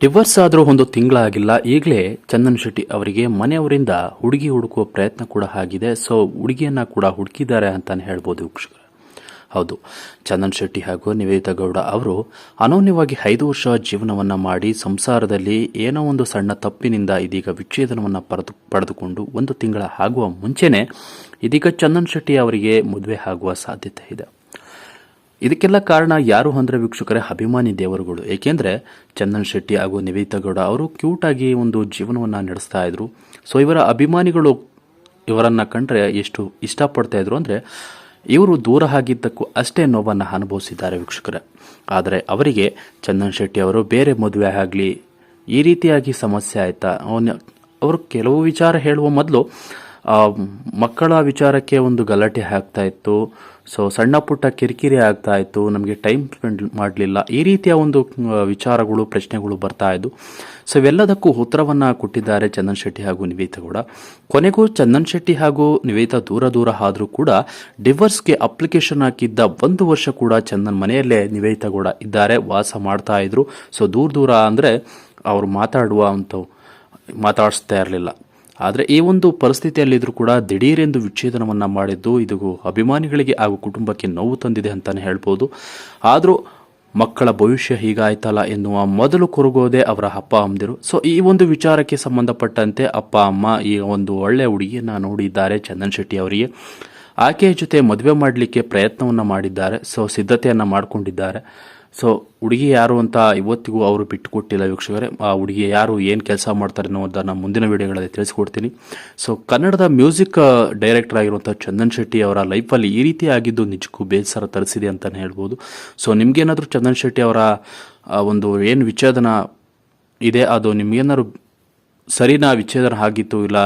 Divorce ಆದರೂ ಒಂದು ತಿಂಗಳಾಗಿಲ್ಲ, ಈಗಲೇ ಚಂದನ್ ಶೆಟ್ಟಿ ಅವರಿಗೆ ಮನೆಯವರಿಂದ ಹುಡುಗಿ ಹುಡುಕುವ ಪ್ರಯತ್ನ ಕೂಡ ಆಗಿದೆ. ಸೊ ಹುಡುಗಿಯನ್ನ ಕೂಡ ಹುಡುಕಿದ್ದಾರೆ ಅಂತಲೇ ಹೇಳ್ಬೋದು ವೀಕ್ಷಕರು. ಹೌದು, ಚಂದನ್ ಶೆಟ್ಟಿ ಹಾಗೂ ನಿವೇದಿತಾ ಗೌಡ ಅವರು ಅನೋನ್ಯವಾಗಿ ಐದು ವರ್ಷ ಜೀವನವನ್ನು ಮಾಡಿ ಸಂಸಾರದಲ್ಲಿ ಏನೋ ಒಂದು ಸಣ್ಣ ತಪ್ಪಿನಿಂದ ಇದೀಗ ವಿಚ್ಛೇದನವನ್ನು ಪಡೆದು, ಪಡೆದುಕೊಂಡು ಒಂದು ತಿಂಗಳ ಆಗುವ ಮುಂಚೆನೇ ಇದೀಗ ಚಂದನ್ ಶೆಟ್ಟಿ ಅವರಿಗೆ ಮದುವೆ ಆಗುವ ಸಾಧ್ಯತೆ ಇದೆ. ಇದಕ್ಕೆಲ್ಲ ಕಾರಣ ಯಾರು ಅಂದ್ರೆ ವೀಕ್ಷಕರೇ ಅಭಿಮಾನಿ ದೇವರುಗಳು. ಏಕೆಂದ್ರೆ ಚಂದನ್ ಶೆಟ್ಟಿ ಹಾಗೂ ನಿವೇದಿತಾ ಗೌಡ ಅವರು ಕ್ಯೂಟ್ ಆಗಿ ಒಂದು ಜೀವನವನ್ನ ನಡೆಸ್ತಾ ಇದ್ರು. ಸೊ ಇವರ ಅಭಿಮಾನಿಗಳು ಇವರನ್ನ ಕಂಡ್ರೆ ಎಷ್ಟು ಇಷ್ಟಪಡ್ತಾ ಇದ್ರು ಅಂದ್ರೆ ಇವರು ದೂರ ಆಗಿದ್ದಕ್ಕೂ ಅಷ್ಟೇ ನೋವನ್ನು ಅನುಭವಿಸಿದ್ದಾರೆ ವೀಕ್ಷಕರೇ. ಆದರೆ ಅವರಿಗೆ ಚಂದನ್ ಶೆಟ್ಟಿ ಅವರು ಬೇರೆ ಮದುವೆ ಆಗಲಿ ಈ ರೀತಿಯಾಗಿ ಸಮಸ್ಯೆ ಆಯ್ತಾ? ಅವನ ಅವರು ಕೆಲವು ವಿಚಾರ ಹೇಳುವ ಮೊದಲು ಮಕ್ಕಳ ವಿಚಾರಕ್ಕೆ ಒಂದು ಗಲಾಟೆ ಆಗ್ತಾ ಇತ್ತು. ಸೊ ಸಣ್ಣ ಪುಟ್ಟ ಕಿರಿಕಿರಿ ಆಗ್ತಾ ಇತ್ತು. ನಮಗೆ ಟೈಮ್ ಸ್ಪೆಂಡ್ ಮಾಡಲಿಲ್ಲ. ಈ ರೀತಿಯ ಒಂದು ವಿಚಾರಗಳು, ಪ್ರಶ್ನೆಗಳು ಬರ್ತಾ ಇದ್ದು ಸೊ ಇವೆಲ್ಲದಕ್ಕೂ ಉತ್ತರವನ್ನು ಕೊಟ್ಟಿದ್ದಾರೆ ಚಂದನ್ ಶೆಟ್ಟಿ ಹಾಗೂ ನಿವೇದ ಕೂಡ ಕೊನೆಗೂ ಚಂದನ್ ಶೆಟ್ಟಿ ಹಾಗೂ ನಿವೇತ ದೂರ ದೂರ ಆದರೂ ಕೂಡ ಡಿವರ್ಸ್ಗೆ ಅಪ್ಲಿಕೇಶನ್ ಹಾಕಿದ್ದ ಒಂದು ವರ್ಷ ಕೂಡ ಚಂದನ್ ಮನೆಯಲ್ಲೇ ನಿವೇದ ಕೂಡ ಇದ್ದಾರೆ. ವಾಸ ಮಾಡ್ತಾ ಇದ್ರು. ಸೊ ದೂರ ದೂರ ಅಂದರೆ ಅವರು ಮಾತಾಡುವ ಅಂತ ಮಾತಾಡಿಸ್ತಾ ಇರಲಿಲ್ಲ. ಆದರೆ ಈ ಒಂದು ಪರಿಸ್ಥಿತಿಯಲ್ಲಿದ್ದರೂ ಕೂಡ ದಿಢೀರೆಂದು ವಿಚ್ಛೇದನವನ್ನು ಮಾಡಿದ್ದು ಇದು ಅಭಿಮಾನಿಗಳಿಗೆ ಹಾಗೂ ಕುಟುಂಬಕ್ಕೆ ನೋವು ತಂದಿದೆ ಅಂತಾನೆ ಹೇಳ್ಬೋದು. ಆದರೂ ಮಕ್ಕಳ ಭವಿಷ್ಯ ಹೀಗಾಯ್ತಲ್ಲ ಎನ್ನುವ ಮೊದಲು ಕೊರಗೋದೆ ಅವರ ಅಪ್ಪ ಅಮ್ಮದಿರು. ಸೊ ಈ ಒಂದು ವಿಚಾರಕ್ಕೆ ಸಂಬಂಧಪಟ್ಟಂತೆ ಅಪ್ಪ, ಅಮ್ಮ ಈ ಒಂದು ಒಳ್ಳೆಯ ಹುಡುಗಿಯನ್ನು ನೋಡಿದ್ದಾರೆ ಚಂದನ್ ಶೆಟ್ಟಿ ಅವರಿಗೆ. ಆಕೆಯ ಜೊತೆ ಮದುವೆ ಮಾಡಲಿಕ್ಕೆ ಪ್ರಯತ್ನವನ್ನು ಮಾಡಿದ್ದಾರೆ. ಸೊ ಸಿದ್ಧತೆಯನ್ನು ಮಾಡಿಕೊಂಡಿದ್ದಾರೆ. ಸೊ ಹುಡುಗಿ ಯಾರು ಅಂತ ಇವತ್ತಿಗೂ ಅವರು ಬಿಟ್ಟುಕೊಟ್ಟಿಲ್ಲ ವೀಕ್ಷಕರೇ. ಆ ಹುಡುಗಿ ಯಾರು ಏನು ಕೆಲಸ ಮಾಡ್ತಾರೆ ನಾನು ಮುಂದಿನ ವಿಡಿಯೋಗಳಲ್ಲಿ ತಿಳಿಸ್ಕೊಡ್ತೀನಿ. ಸೊ ಕನ್ನಡದ ಮ್ಯೂಸಿಕ್ ಡೈರೆಕ್ಟರ್ ಆಗಿರುವಂಥ ಚಂದನ್ ಶೆಟ್ಟಿ ಅವರ ಲೈಫಲ್ಲಿ ಈ ರೀತಿ ಆಗಿದ್ದು ನಿಜಕ್ಕೂ ಬೇಸರ ತರಿಸಿದೆ ಅಂತಲೇ ಹೇಳ್ಬೋದು. ಸೊ ನಿಮಗೇನಾದರೂ ಚಂದನ್ ಶೆಟ್ಟಿ ಅವರ ಒಂದು ಏನು ವಿಚ್ಛೇದನ ಇದೆ? ಅದು ನಿಮ್ಗೇನಾದ್ರು ಸರಿನಾ ವಿಚ್ಛೇದನ ಆಗಿತ್ತು? ಇಲ್ಲ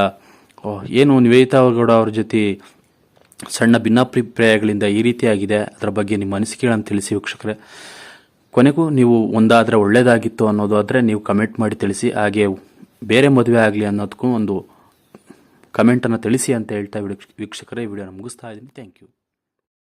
ಏನು ನಿವೇದಿತಾ ಗೌಡ ಅವ್ರ ಜೊತೆ ಸಣ್ಣ ಭಿನ್ನಾಭಿಪ್ರಾಯಗಳಿಂದ ಈ ರೀತಿಯಾಗಿದೆ ಅದರ ಬಗ್ಗೆ ನಿಮ್ಮ ಅನಿಸಿಕೆಗಳನ್ನು ತಿಳಿಸಿ ವೀಕ್ಷಕರೇ. ಕೊನೆಗೂ ನೀವು ಒಂದಾದರೆ ಒಳ್ಳೆಯದಾಗಿತ್ತು ಅನ್ನೋದಾದರೆ ನೀವು ಕಮೆಂಟ್ ಮಾಡಿ ತಿಳಿಸಿ, ಹಾಗೆ ಬೇರೆ ಮದುವೆ ಆಗಲಿ ಅನ್ನೋದಕ್ಕೂ ಒಂದು ಕಮೆಂಟನ್ನು ತಿಳಿಸಿ ಅಂತ ಹೇಳ್ತಾ ವೀಕ್ಷ- ವೀಕ್ಷಕರೇ, ಈ ವಿಡಿಯೋನ ಮುಗಿಸ್ತಾ ಇದ್ದೀನಿ. Thank you